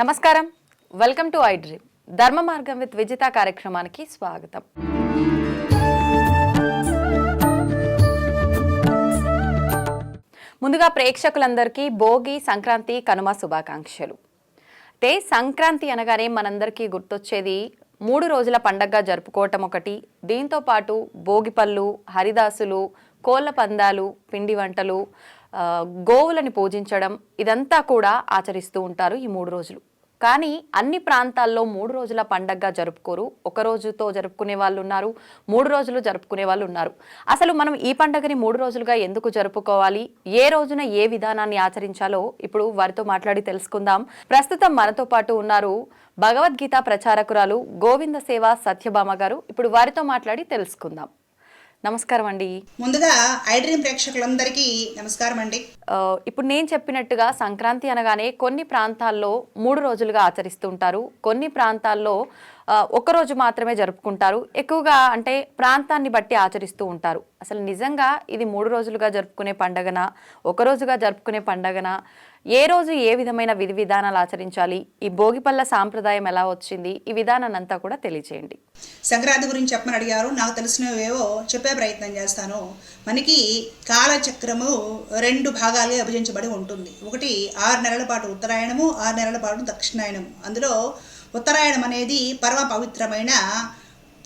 నమస్కారం. Welcome to I dream ధర్మ మార్గం విత్ విజిత కార్యక్రమానికి స్వాగతం. ముందుగా ప్రేక్షకులందరికీ భోగి సంక్రాంతి కనుమ శుభాకాంక్షలు. అయితే సంక్రాంతి అనగానే మనందరికీ గుర్తొచ్చేది మూడు రోజుల పండగగా జరుపుకోవటం ఒకటి. దీంతో పాటు భోగిపళ్ళు హరిదాసులు కోళ్ళ పందాలు పిండి వంటలు గోవులని పూజించడం ఇదంతా కూడా ఆచరిస్తూ ఉంటారు ఈ మూడు రోజులు. కానీ అన్ని ప్రాంతాల్లో మూడు రోజుల పండగగా జరుపుకోరు. ఒక రోజుతో జరుపుకునే వాళ్ళు ఉన్నారు మూడు రోజులు జరుపుకునే వాళ్ళు ఉన్నారు. అసలు మనం ఈ పండగని మూడు రోజులుగా ఎందుకు జరుపుకోవాలి? ఏ రోజున ఏ విధానాన్ని ఆచరించాలో ఇప్పుడు వారితో మాట్లాడి తెలుసుకుందాం. ప్రస్తుతం మనతో పాటు ఉన్నారు భగవద్గీత ప్రచారకురాలు గోవింద సేవ సత్యభామ గారు. ఇప్పుడు వారితో మాట్లాడి తెలుసుకుందాం. నమస్కారం అండి ముందుగా ఐడ్రీమ్ ప్రేక్షకులందరికీ నమస్కారం అండి ఇప్పుడు నేను చెప్పినట్టుగా సంక్రాంతి అనగానే కొన్ని ప్రాంతాల్లో మూడు రోజులుగా ఆచరిస్తుంటారు కొన్ని ప్రాంతాల్లో ఆ, ఒక రోజు మాత్రమే జరుపుకుంటారు. ఎక్కువగా అంటే ప్రాంతాన్ని బట్టి ఆచరిస్తూ ఉంటారు. అసలు నిజంగా ఇది మూడు రోజులుగా జరుపుకునే పండగన? ఒక రోజుగా జరుపుకునే పండగన? ఏ రోజు ఏ విధమైన విధి విధానాలు ఆచరించాలి? ఈ భోగిపల్ల సాంప్రదాయం ఎలా వచ్చింది? ఈ విధానాన్ని అంతా కూడా తెలియచేయండి. సంక్రాంతి గురించి చెప్పమని అడిగారు. నాకు తెలిసినవేవో చెప్పే ప్రయత్నం చేస్తాను. మనకి కాలచక్రము రెండు భాగాలుగా విభజించబడి ఉంటుంది. ఒకటి ఆరు నెలల పాటు ఉత్తరాయణము ఆరు నెలల పాటు దక్షిణాయనము అందులో ఉత్తరాయణం అనేది పరమ పవిత్రమైన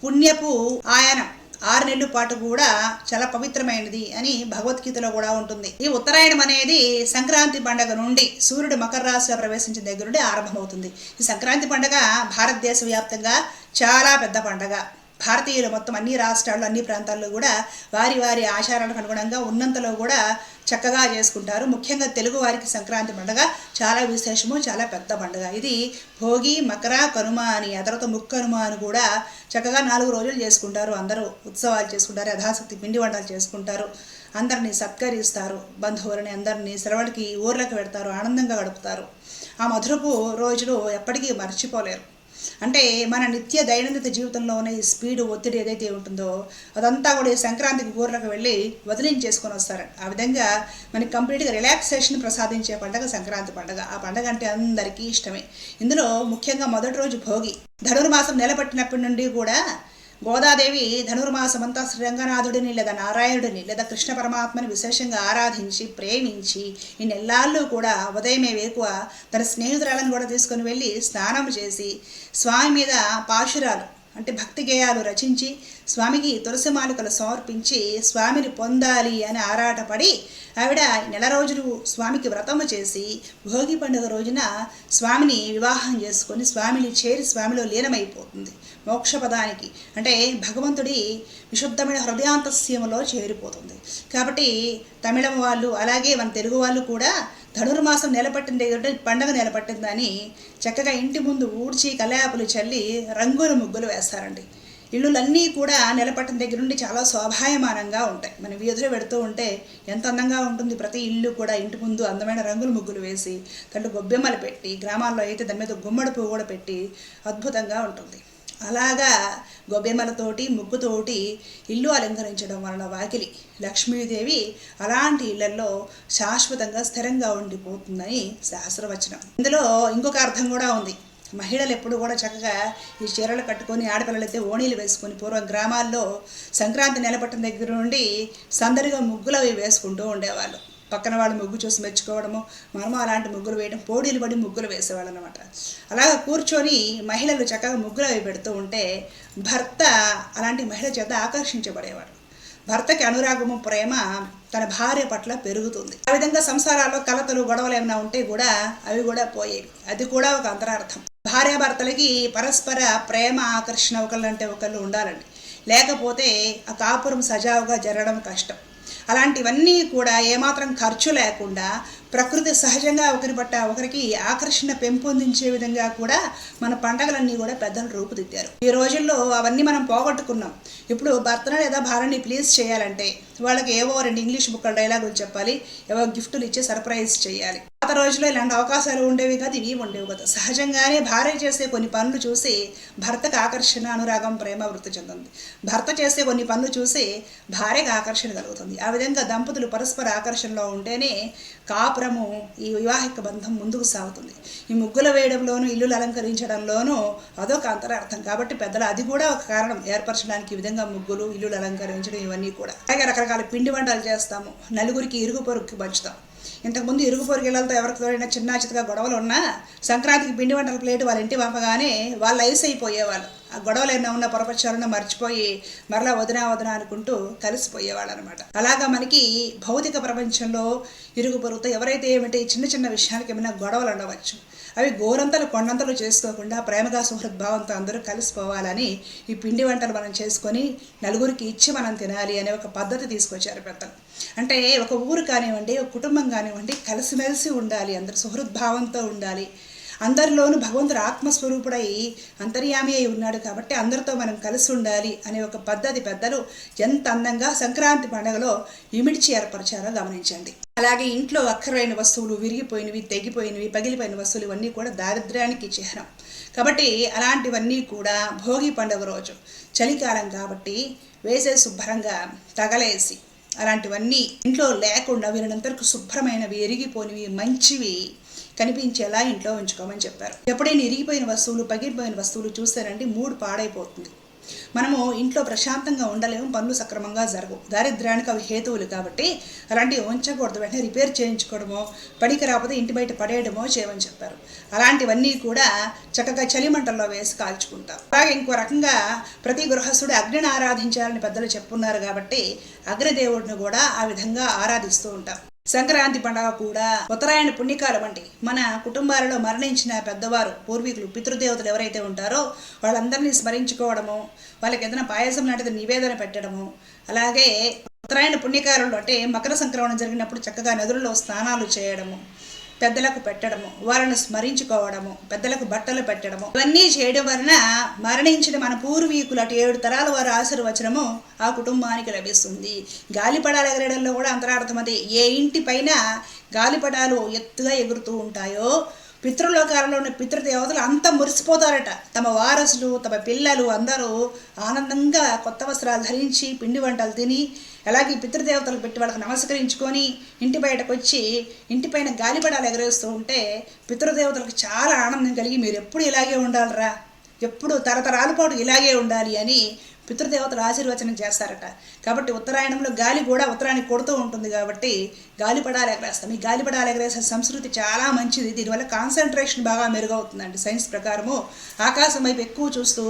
పుణ్యపు ఆయనం. ఆరు నెలల పాటు కూడా చాలా పవిత్రమైనది అని భగవద్గీతలో కూడా ఉంటుంది. ఈ ఉత్తరాయణం అనేది సంక్రాంతి పండగ నుండి సూర్యుడు మకర రాశిలో ప్రవేశించిన దగ్గర నుండి ఆరంభమవుతుంది. ఈ సంక్రాంతి పండగ భారతదేశ వ్యాప్తంగా చాలా పెద్ద పండగ. భారతీయులు మొత్తం అన్ని రాష్ట్రాల్లో అన్ని ప్రాంతాల్లో కూడా వారి వారి ఆచారాలకు అనుగుణంగా ఉన్నంతలో కూడా చక్కగా చేసుకుంటారు. ముఖ్యంగా తెలుగు వారికి సంక్రాంతి పండుగ చాలా విశేషము చాలా పెద్ద పండుగ. ఇది భోగి మకర కనుమ అని ఆ తర్వాత ముక్కనుమ అని కూడా చక్కగా నాలుగు రోజులు చేసుకుంటారు. అందరూ ఉత్సవాలు చేసుకుంటారు యథాశక్తి పిండి వంటలు చేసుకుంటారు. అందరినీ సత్కరిస్తారు. బంధువులని అందరినీ సెలవులకి ఊర్లకు పెడతారు ఆనందంగా గడుపుతారు. ఆ మధురపు రోజులు ఎప్పటికీ మర్చిపోలేరు. అంటే మన నిత్య దైనందిన జీవితంలో ఉన్న ఈ స్పీడ్ ఒత్తిడి ఏదైతే ఉంటుందో అదంతా కూడా ఈ సంక్రాంతికి ఊర్లకు వెళ్ళి వదిలించేసుకొని వస్తారు. ఆ విధంగా మనకి కంప్లీట్గా రిలాక్సేషన్ ప్రసాదించే పండగ సంక్రాంతి పండగ. ఆ పండగ అంటే అందరికీ ఇష్టమే. ఇందులో ముఖ్యంగా మొదటి రోజు భోగి. ధనుర్మాసం నెలపట్టినప్పటి నుండి కూడా గోదాదేవి ధనుర్మాసమంతా శ్రీరంగనాథుడిని లేదా నారాయణుడిని లేదా కృష్ణ పరమాత్మని విశేషంగా ఆరాధించి ప్రేమించి ఈ నెల్లాళ్ళు కూడా ఉదయమే వేకువ తన స్నేహితురాలను కూడా తీసుకొని వెళ్ళి స్నానం చేసి స్వామి మీద పాశురాలు అంటే భక్తి గేయాలు రచించి స్వామికి తులసి మాలికలు సమర్పించి స్వామిని పొందాలి అని ఆరాటపడి ఆవిడ నెల రోజులు స్వామికి వ్రతము చేసి భోగి పండుగ రోజున స్వామిని వివాహం చేసుకొని స్వామిని చేరి స్వామిలో లీనమైపోతుంది మోక్షపదానికి. అంటే భగవంతుడి విశుద్ధమైన హృదయాంతస్యములో చేరిపోతుంది. కాబట్టి తమిళం వాళ్ళు అలాగే మన తెలుగు వాళ్ళు కూడా ధనుర్మాసం నిలబట్టింది పండగ నిలబట్టిందని చక్కగా ఇంటి ముందు ఊడ్చి కలయాపులు చల్లి రంగుల ముగ్గులు వేస్తారండి. ఇళ్ళులన్నీ కూడా నిలబట్టిన దగ్గర నుండి చాలా శోభాయమానంగా ఉంటాయి. మన వీధిలో పెడుతూ ఉంటే ఎంత అందంగా ఉంటుంది. ప్రతి ఇల్లు కూడా ఇంటి ముందు అందమైన రంగుల ముగ్గులు వేసి కళ్ళు గొబ్బెమ్మలు పెట్టి గ్రామాల్లో అయితే దాని మీద గుమ్మడి పువ్వు కూడా పెట్టి అద్భుతంగా ఉంటుంది. అలాగా గొబ్బెమ్మలతోటి ముగ్గుతోటి ఇల్లు అలంకరించడం వలన వాకిలి. లక్ష్మీదేవి అలాంటి ఇళ్ళలో శాశ్వతంగా స్థిరంగా ఉండిపోతుందని శాస్త్రవచనం. ఇందులో ఇంకొక అర్థం కూడా ఉంది. మహిళలు ఎప్పుడు కూడా చక్కగా ఈ చీరలు కట్టుకొని ఆడపిల్లలు అయితే ఓణీలు వేసుకొని పూర్వం గ్రామాల్లో సంక్రాంతి నిలబట్టిన దగ్గర నుండి సందడిగా ముగ్గులు అవి వేసుకుంటూ ఉండేవాళ్ళు. పక్కన వాళ్ళు ముగ్గు చూసి మెచ్చుకోవడము మనము అలాంటి ముగ్గులు వేయడం పోడీలు పడి ముగ్గులు వేసేవాళ్ళు అనమాట అలాగ కూర్చొని మహిళలు చక్కగా ముగ్గులు అవి పెడుతూ ఉంటే భర్త అలాంటి మహిళ చేత ఆకర్షించబడేవాడు. భర్తకి అనురాగము ప్రేమ తన భార్య పట్ల పెరుగుతుంది. ఆ విధంగా సంసారాల్లో కలతలు గొడవలు ఏమైనా ఉంటే కూడా అవి కూడా పోయేవి అది కూడా ఒక అంతరార్థం. భార్యాభర్తలకి పరస్పర ప్రేమ ఆకర్షణ ఒకళ్ళంటే ఒకళ్ళు ఉండాలండి. లేకపోతే ఆ కాపురం సజావుగా జరగడం కష్టం. అలాంటివన్నీ కూడా ఏమాత్రం ఖర్చు లేకుండా ప్రకృతి సహజంగా ఒకరి పట్ల ఒకరికి ఆకర్షణ పెంపొందించే విధంగా కూడా మన పండగలన్నీ కూడా పెద్దలు రూపుదిద్దారు. ఈ రోజుల్లో అవన్నీ మనం పోగొట్టుకున్నాం. ఇప్పుడు భర్తను లేదా భార్యని ప్లీజ్ చేయాలంటే వాళ్ళకి ఏవో రెండు ఇంగ్లీష్ బుక్ డైలాగులు చెప్పాలి ఏవో గిఫ్టులు ఇచ్చి సర్ప్రైజ్ చేయాలి. రోజుల్లో ఇలాంటి అవకాశాలు ఉండేవి కాదు ఇవి ఉండేవి కదా. సహజంగానే భార్య చేసే కొన్ని పనులు చూసి భర్తకు ఆకర్షణ అనురాగం ప్రేమ వృత్తి చెందుతుంది. భర్త చేసే కొన్ని పనులు చూసి భార్యకు ఆకర్షణ కలుగుతుంది. ఆ విధంగా దంపతులు పరస్పర ఆకర్షణలో ఉంటేనే కాపురము ఈ వివాహిక బంధం ముందుకు సాగుతుంది. ఈ ముగ్గుల వేయడంలోనూ ఇల్లులు అలంకరించడంలోనూ అదొక అంతరార్థం. కాబట్టి పెద్దలు అది కూడా ఒక కారణం. ఏర్పరచడానికి ఈ విధంగా ముగ్గులు ఇల్లులు అలంకరించడం ఇవన్నీ కూడా. అలాగే రకరకాల పిండి వంటలు చేస్తాము. నలుగురికి ఇరుగు పొరుగుకి పంచుతాం. ఇంతకుముందు ఇరుగు పొరుగు ఇళ్ళతో చిన్న చితగా గొడవలు ఉన్నా సంక్రాంతికి పిండి వంటల ప్లేట్ వాళ్ళ ఇంటి పంపగానే వాళ్ళు ఐస్ అయిపోయేవాళ్ళు. ఆ గొడవలు ఏమైనా ఉన్న పొరపక్షాలను మర్చిపోయి మరలా వదినా వదినా అనుకుంటూ కలిసిపోయేవాళ్ళు అనమాట అలాగా మనకి భౌతిక ప్రపంచంలో ఇరుగు పొరుగుతో ఎవరైతే ఏమిటి చిన్న చిన్న విషయానికి ఏమైనా గొడవలు ఉండవచ్చు అవి గోరంతలు కొండంతలు చేసుకోకుండా ప్రేమగా సుహృద్భావంతో అందరూ కలిసిపోవాలని ఈ పిండి వంటలు మనం చేసుకొని నలుగురికి ఇచ్చి మనం తినాలి అనే ఒక పద్ధతి తీసుకొచ్చారు పెద్దలు. అంటే ఒక ఊరు కానివ్వండి ఒక కుటుంబం కానివ్వండి కలిసిమెలిసి ఉండాలి అందరు సుహృద్భావంతో ఉండాలి. అందరిలోనూ భగవంతుడు ఆత్మస్వరూపుడై అంతర్యామి అయి ఉన్నాడు కాబట్టి అందరితో మనం కలిసి ఉండాలి అనే ఒక పద్ధతి పెద్దలు ఎంత అందంగా సంక్రాంతి పండుగలో ఇమిడిచి ఏర్పరిచారో గమనించండి. అలాగే ఇంట్లో అక్కరైన వస్తువులు విరిగిపోయినవి తెగిపోయినవి పగిలిపోయిన వస్తువులు ఇవన్నీ కూడా దారిద్ర్యానికి చిహ్నం. కాబట్టి అలాంటివన్నీ కూడా భోగి పండుగ రోజు చలికాలం కాబట్టి వేసే శుభ్రంగా తగలేసి అలాంటివన్నీ ఇంట్లో లేకుండా వీరినంతరకు శుభ్రమైనవి ఎరిగిపోనివి మంచివి కనిపించేలా ఇంట్లో ఉంచుకోమని చెప్పారు. ఎప్పుడైనా ఇరిగిపోయిన వస్తువులు పగిలిపోయిన వస్తువులు చూస్తారంటే మూడు పాడైపోతుంది. మనము ఇంట్లో ప్రశాంతంగా ఉండలేము పనులు సక్రమంగా జరగవు. దారిద్ర్యానికి అవి హేతువులు కాబట్టి అలాంటివి ఉంచకూడదు. వెంటనే రిపేర్ చేయించుకోవడమో పనికి రాకపోతే ఇంటి బయట పడేయడమో చేయమని చెప్పారు. అలాంటివన్నీ కూడా చక్కగా చలిమంటల్లో వేసి కాల్చుకుంటాం. అలాగే ఇంకో రకంగా ప్రతి గృహస్థుడు అగ్నిని ఆరాధించాలని పెద్దలు చెప్పున్నారు కాబట్టి అగ్నిదేవుడిని కూడా ఆ విధంగా ఆరాధిస్తూ ఉంటాం. సంక్రాంతి పండగ కూడా ఉత్తరాయణ పుణ్యకాలం వంటి మన కుటుంబాలలో మరణించిన పెద్దవారు పూర్వీకులు పితృదేవతలు ఎవరైతే ఉంటారో వాళ్ళందరినీ స్మరించుకోవడము వాళ్ళకి ఏదైనా పాయసం లాంటిది నివేదన పెట్టడము అలాగే ఉత్తరాయణ పుణ్యకాలంలో అంటే మకర సంక్రమణ జరిగినప్పుడు చక్కగా నదులలో స్నానాలు చేయడము పెద్దలకు పెట్టడము వాళ్ళను స్మరించుకోవడము పెద్దలకు బట్టలు పెట్టడము. ఇవన్నీ చేయడం వలన మరణించిన మన పూర్వీకులు అటు ఏడు తరాల వారి ఆశీర్వచనము ఆ కుటుంబానికి లభిస్తుంది. గాలిపడాలు ఎగరడంలో కూడా అంతరార్థం అది. ఏ ఇంటి పైన గాలిపటాలు ఎత్తుగా ఎగురుతూ ఉంటాయో పితృలోకాలలో ఉన్న పితృదేవతలు అంతా మురిసిపోతారట. తమ వారసులు తమ పిల్లలు అందరూ ఆనందంగా కొత్త వస్త్రాలు ధరించి పిండి వంటలు తిని అలాగే పితృదేవతలు పెట్టి వాళ్ళకి నమస్కరించుకొని ఇంటి బయటకు వచ్చి ఇంటిపైన గాలిపడాలు ఎగరేస్తూ ఉంటే పితృదేవతలకు చాలా ఆనందం కలిగి మీరు ఎప్పుడు ఇలాగే ఉండాలిరా? ఎప్పుడు తరతరాల పాటు ఇలాగే ఉండాలి అని పితృదేవతలు ఆశీర్వచనం చేస్తారట. కాబట్టి ఉత్తరాయణంలో గాలి కూడా ఉత్తరానికి కొడుతూ ఉంటుంది కాబట్టి గాలిపడాలు ఎగరేస్తాం ఈ గాలిపడాలు ఎగరేసే సంస్కృతి చాలా మంచిది. దీనివల్ల కాన్సన్ట్రేషన్ బాగా మెరుగవుతుందండి సైన్స్ ప్రకారము. ఆకాశం వైపు ఎక్కువ చూస్తూ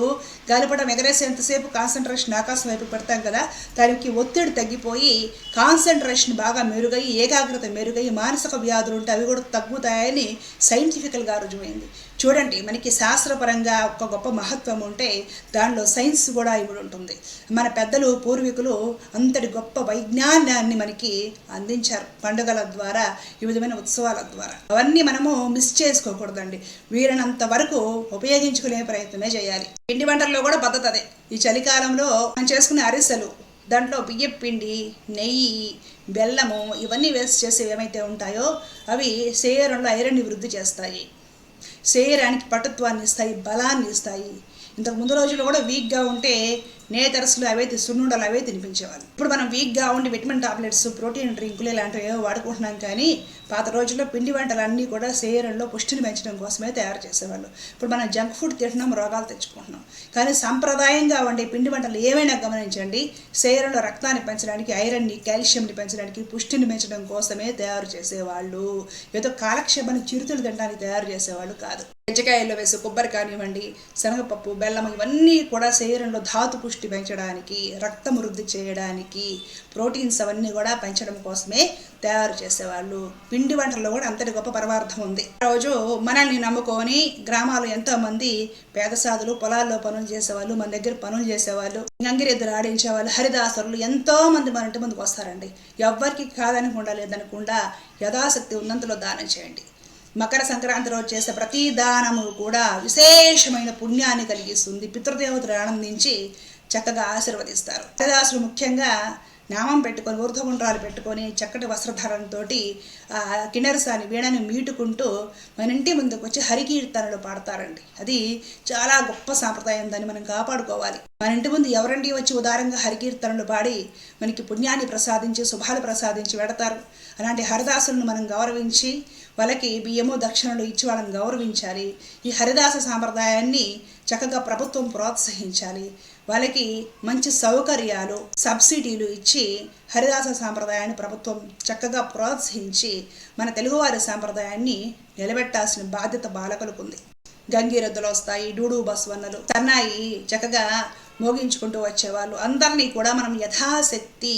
గాలిపటం ఎగరేసేంతసేపు కాన్సన్ట్రేషన్ ఆకాశం వైపు పెడతాం కదా దానికి ఒత్తిడి తగ్గిపోయి కాన్సన్ట్రేషన్ బాగా మెరుగై ఏకాగ్రత మెరుగై మానసిక వ్యాధులు ఉంటే అవి కూడా తగ్గుతాయని సైంటిఫికల్గా రుజువైంది. చూడండి మనకి శాస్త్రపరంగా ఒక గొప్ప మహత్వం ఉంటే దానిలో సైన్స్ కూడా ఇవి ఉంటుంది. మన పెద్దలు పూర్వీకులు అంతటి గొప్ప వైజ్ఞానాన్ని మనకి అందించారు. పండుగల ద్వారా ఈ విధమైన ఉత్సవాల ద్వారా. అవన్నీ మనము మిస్ చేసుకోకూడదండి. వీరినంత వరకు ఉపయోగించుకునే ప్రయత్నమే చేయాలి. పిండి వంటల్లో కూడా పద్ధతి అదే. ఈ చలికాలంలో మనం చేసుకునే అరిసెలు దాంట్లో బియ్యం పిండి నెయ్యి బెల్లము ఇవన్నీ వేస్ట్ చేసేవి ఏమైతే ఉంటాయో అవి శరీరంలో ఐరన్ని వృద్ధి చేస్తాయి. శరీరానికి పటుత్వాన్ని ఇస్తాయి బలాన్ని ఇస్తాయి. ఇంతకు ముందు రోజుల్లో కూడా వీక్గా ఉంటే నేతరసులు అవైతే సున్నుండలు అవే తినిపించేవాళ్ళు. ఇప్పుడు మనం వీక్గా ఉండి విటమిన్ టాబ్లెట్స్ ప్రోటీన్ డ్రింకులు ఇలాంటివి ఏవో వాడుకుంటున్నాం కానీ పాత రోజుల్లో పిండి వంటలు అన్నీ కూడా శరీరంలో పుష్టిని పెంచడం కోసమే తయారు చేసేవాళ్ళు. ఇప్పుడు మనం జంక్ ఫుడ్ తింటున్నాం రోగాలు తెచ్చుకుంటున్నాం. కానీ సంప్రదాయంగా వండే పిండి వంటలు ఏమైనా గమనించండి. శరీరంలో రక్తాన్ని పెంచడానికి ఐరన్ని కాల్షియంని పెంచడానికి పుష్టిని పెంచడం కోసమే తయారు చేసేవాళ్ళు. ఏదో కాలక్షేపాన్ని చిరుతులు తినడానికి తయారు చేసేవాళ్ళు కాదు. గజ్జకాయల్లో వేసే కొబ్బరి కానివ్వండి శనగపప్పు బెల్లం ఇవన్నీ కూడా శరీరంలో ధాతు పుష్టి పెంచడానికి రక్తం వృద్ధి చేయడానికి ప్రోటీన్స్ అవన్నీ కూడా పెంచడం కోసమే తయారు చేసేవాళ్ళు. పిండి వంటల్లో కూడా అంతటి గొప్ప పరమార్థం ఉంది. రోజు మనల్ని నమ్ముకొని గ్రామాలు ఎంతో మంది పేద సాధులు పొలాల్లో పనులు చేసేవాళ్ళు మన దగ్గర పనులు చేసేవాళ్ళు గంగిరెద్దులు ఆడించేవాళ్ళు హరిదాసరులు ఎంతో మంది మన ఇంటి ముందుకు వస్తారండి. ఎవ్వరికి కాదనకుండా లేదనకుండా యథాశక్తి ఉన్నంతలో దానం చేయండి. మకర సంక్రాంతి రోజు చేసే ప్రతి దానము కూడా విశేషమైన పుణ్యాన్ని కలిగిస్తుంది. పితృదేవతలు ఆనందించి చక్కగా ఆశీర్వదిస్తారు. హరిదాసులు ముఖ్యంగా నామం పెట్టుకొని ఊర్ధముండ్రాలు పెట్టుకొని చక్కటి వస్త్రధారణతో కిన్నెరసాని వీణని మీటుకుంటూ మన ఇంటి ముందుకు వచ్చి హరికీర్తనలు పాడతారండి. అది చాలా గొప్ప సాంప్రదాయం. దాన్ని మనం కాపాడుకోవాలి. మన ఇంటి ముందు ఎవరండి వచ్చి ఉదారంగా హరికీర్తనలు పాడి మనకి పుణ్యాన్ని ప్రసాదించి శుభాలు ప్రసాదించి పెడతారు అలాంటి హరిదాసులను మనం గౌరవించి వాళ్ళకి బియ్యము దక్షిణలు ఇచ్చి వాళ్ళని గౌరవించాలి. ఈ హరిదాస సాంప్రదాయాన్ని చక్కగా ప్రభుత్వం ప్రోత్సహించాలి. వాళ్ళకి మంచి సౌకర్యాలు సబ్సిడీలు ఇచ్చి హరిదాస సాంప్రదాయాన్ని ప్రభుత్వం చక్కగా ప్రోత్సహించి మన తెలుగువారి సాంప్రదాయాన్ని నిలబెట్టాల్సిన బాధ్యత బాలకులకు ఉంది. గంగిరెద్దులు వస్తాయి డూడు బస్వన్నలు సన్నాయి చక్కగా మోగించుకుంటూ వచ్చేవాళ్ళు. అందరినీ కూడా మనం యథాశక్తి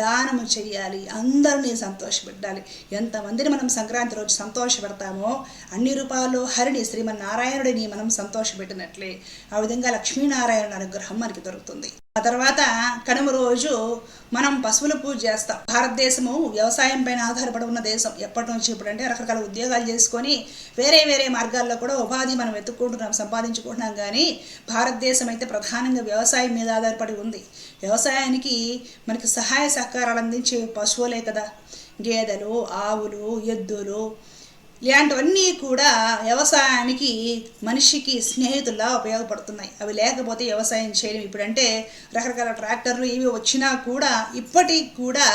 దానము చేయాలి. అందరినీ సంతోషపెట్టాలి. ఎంతమందిని మనం సంక్రాంతి రోజు సంతోషపెడతామో అన్ని రూపాల్లో హరిని శ్రీమన్నారాయణుడిని మనం సంతోషపెట్టినట్లే. ఆ విధంగా లక్ష్మీనారాయణ అనుగ్రహం మనకి దొరుకుతుంది. ఆ తర్వాత కనుమ రోజు మనం పశువుల పూజ చేస్తాం. భారతదేశము వ్యవసాయం పైన ఆధారపడి ఉన్న దేశం. ఎప్పటి నుంచి ఇప్పుడంటే రకరకాల ఉద్యోగాలు చేసుకొని వేరే వేరే మార్గాల్లో కూడా ఉపాధి మనం వెతుక్కుంటున్నాం సంపాదించుకుంటున్నాం. కానీ భారతదేశం అయితే ప్రధానంగా వ్యవసాయం మీద ఆధారపడి ఉంది. వ్యవసాయానికి మనకి సహాయ సహకారాలు అందించే పశువులే కదా. గేదెలు ఆవులు ఎద్దులు ఇలాంటివన్నీ కూడా వ్యవసాయానికి మనిషికి స్నేహితుల్లా ఉపయోగపడుతున్నాయి. అవి లేకపోతే వ్యవసాయం చేయడం ఇప్పుడంటే రకరకాల ట్రాక్టర్లు ఇవి వచ్చినా కూడా ఇప్పటికి కూడా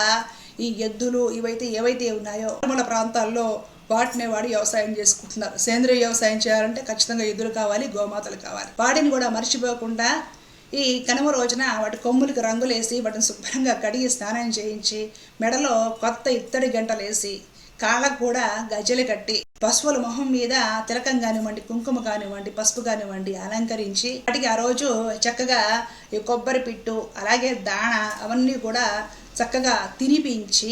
ఈ ఎద్దులు ఇవైతే ఏవైతే ఉన్నాయో మన ప్రాంతాల్లో వాటిని వాడి వ్యవసాయం చేసుకుంటున్నారు. సేంద్రియ వ్యవసాయం చేయాలంటే ఖచ్చితంగా ఎద్దులు కావాలి గోమాతలు కావాలి. వాటిని కూడా మర్చిపోకుండా ఈ కనుమ రోజున వాటి కొమ్ములకు రంగులేసి వాటిని శుభ్రంగా కడిగి స్నానం చేయించి మెడలో కొత్త ఇత్తడి గంటలేసి కాళ్ళకు కూడా గజ్జలు కట్టి పశువుల మొహం మీద తిలకం కానివ్వండి కుంకుమ కానివ్వండి పసుపు కానివ్వండి అలంకరించి వాటికి ఆ రోజు చక్కగా ఈ కొబ్బరి పిట్టు అలాగే దాణ అవన్నీ కూడా చక్కగా తినిపించి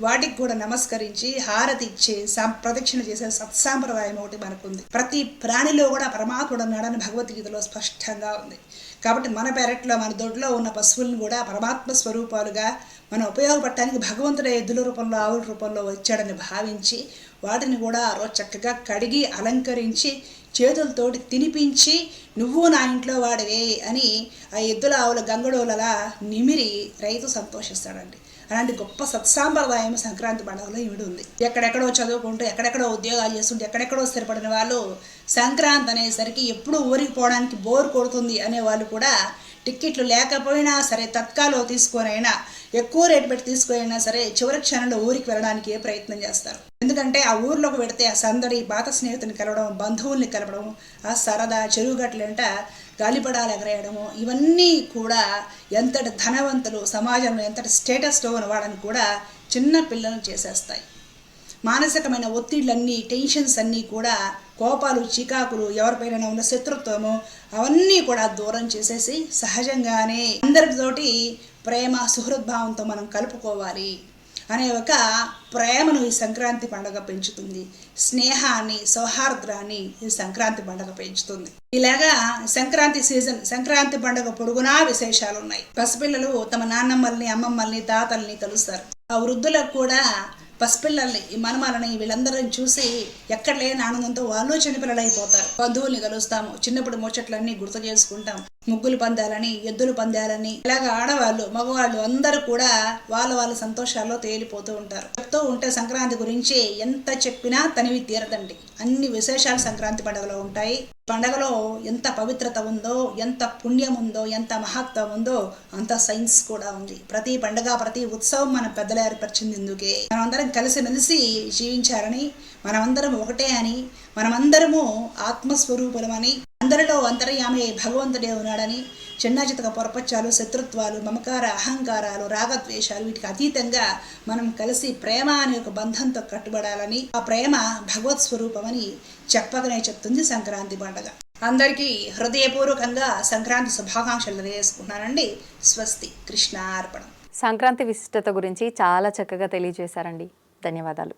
వాటికి కూడా నమస్కరించి హారతి ఇచ్చి సం- ప్రదక్షిణ చేసే సత్సాంప్రదాయం ఒకటి మనకుంది. ప్రతి ప్రాణిలో కూడా పరమాత్ముడు ఉన్నాడని భగవద్గీతలో స్పష్టంగా ఉంది. కాబట్టి మన పెరట్లో మన దొడ్లో ఉన్న పశువులను కూడా పరమాత్మ స్వరూపాలుగా మనం ఉపయోగపడటానికి భగవంతుడే ఎద్దుల రూపంలో ఆవుల రూపంలో వచ్చాడని భావించి వాటిని కూడా ఆ రోజు చక్కగా కడిగి అలంకరించి చేతులతోటి తినిపించి నువ్వు నా ఇంట్లో వాడివే అని ఆ ఎద్దుల ఆవుల గంగడోలలా నిమిరి రైతు సంతోషిస్తాడండి. అలాంటి గొప్ప సత్సాంప్రదాయం సంక్రాంతి పండుగలో ఇవిడి ఉంది. ఎక్కడెక్కడో చదువుకుంటూ ఎక్కడెక్కడో ఉద్యోగాలు చేస్తుంటే ఎక్కడెక్కడో స్థిరపడిన వాళ్ళు సంక్రాంతి అనేసరికి ఎప్పుడు ఊరికి పోవడానికి బోర్ కొడుతుంది అనే వాళ్ళు కూడా టిక్కెట్లు లేకపోయినా సరే తత్కాలో తీసుకొనైనా ఎక్కువ రేటు పెట్టి తీసుకొనైనా సరే చివరి క్షణంలో ఊరికి వెళ్ళడానికి ఏ ప్రయత్నం చేస్తారు? ఎందుకంటే ఆ ఊర్లోకి పెడితే ఆ సందడి పాత స్నేహితుని కలవడం బంధువుల్ని కలవడం ఆ సరదా చెరువుగట్లంట గాలిపడాలు ఎగరేయడము ఇవన్నీ కూడా ఎంతటి ధనవంతులు సమాజంలో ఎంతటి స్టేటస్లో ఉన్న వాళ్ళని కూడా చిన్న పిల్లలను చేసేస్తాయి. మానసికమైన ఒత్తిళ్ళన్నీ టెన్షన్స్ అన్నీ కూడా కోపాలు చికాకులు ఎవరిపైన ఉన్న శత్రుత్వము అవన్నీ కూడా దూరం చేసేసి సహజంగానే అందరితోటి ప్రేమ సుహృద్భావంతో మనం కలుపుకోవాలి అనే ఒక ప్రేమను ఈ సంక్రాంతి పండుగ పెంచుతుంది. స్నేహాన్ని సౌహార్ద్రాన్ని ఈ సంక్రాంతి పండుగ పెంచుతుంది. ఇలాగా సంక్రాంతి సీజన్ సంక్రాంతి పండుగ పొడుగునా విశేషాలు ఉన్నాయి పసిపిల్లలు తమ నాన్నమ్మల్ని అమ్మమ్మల్ని తాతల్ని కలుస్తారు ఆ వృద్ధులకు కూడా పసిపిల్లల్ని ఈ మనమాలని వీళ్ళందరిని చూసి ఎక్కడ లేని ఆనందంతో వాళ్ళు చిన్నపిల్లలు అయిపోతారు బంధువుల్ని కలుస్తాము. చిన్నప్పుడు ముచ్చట్లన్నీ గుర్తు చేసుకుంటాం. ముగ్గులు పందాలని ఎద్దులు పందాలని ఇలాగ ఆడవాళ్ళు మగవాళ్ళు అందరూ కూడా వాళ్ళ వాళ్ళ సంతోషాల్లో తేలిపోతూ ఉంటారు. చెప్తూ ఉంటే సంక్రాంతి గురించి ఎంత చెప్పినా తనివి తీరదండి. అన్ని విశేషాలు సంక్రాంతి పండుగలో ఉంటాయి. పండగలో ఎంత పవిత్రత ఉందో ఎంత పుణ్యం ఉందో ఎంత మహత్వం ఉందో అంత సైన్స్ కూడా ఉంది. ప్రతి పండగ ప్రతి ఉత్సవం మన పెద్దలు ఏర్పరిచింది ఇందుకే. మనమందరం కలిసిమెలిసి జీవించారని మనమందరం ఒకటే అని మనమందరము ఆత్మస్వరూపులమని అందరిలో అంతర్యామే భగవంతుడే ఉన్నాడని చిన్నచితక పొరపచ్చాలు శత్రుత్వాలు మమకార అహంకారాలు రాగద్వేషాలు వీటికి అతీతంగా మనం కలిసి ప్రేమ అనే ఒక బంధంతో కట్టుబడాలని ఆ ప్రేమ భగవత్ స్వరూపమని చెప్పగానే చెప్తుంది సంక్రాంతి పండగ. అందరికీ హృదయపూర్వకంగా సంక్రాంతి శుభాకాంక్షలు తెలియజేసుకున్నానండి స్వస్తి కృష్ణార్పణం. సంక్రాంతి విశిష్టత గురించి చాలా చక్కగా తెలియజేశారండి. ధన్యవాదాలు.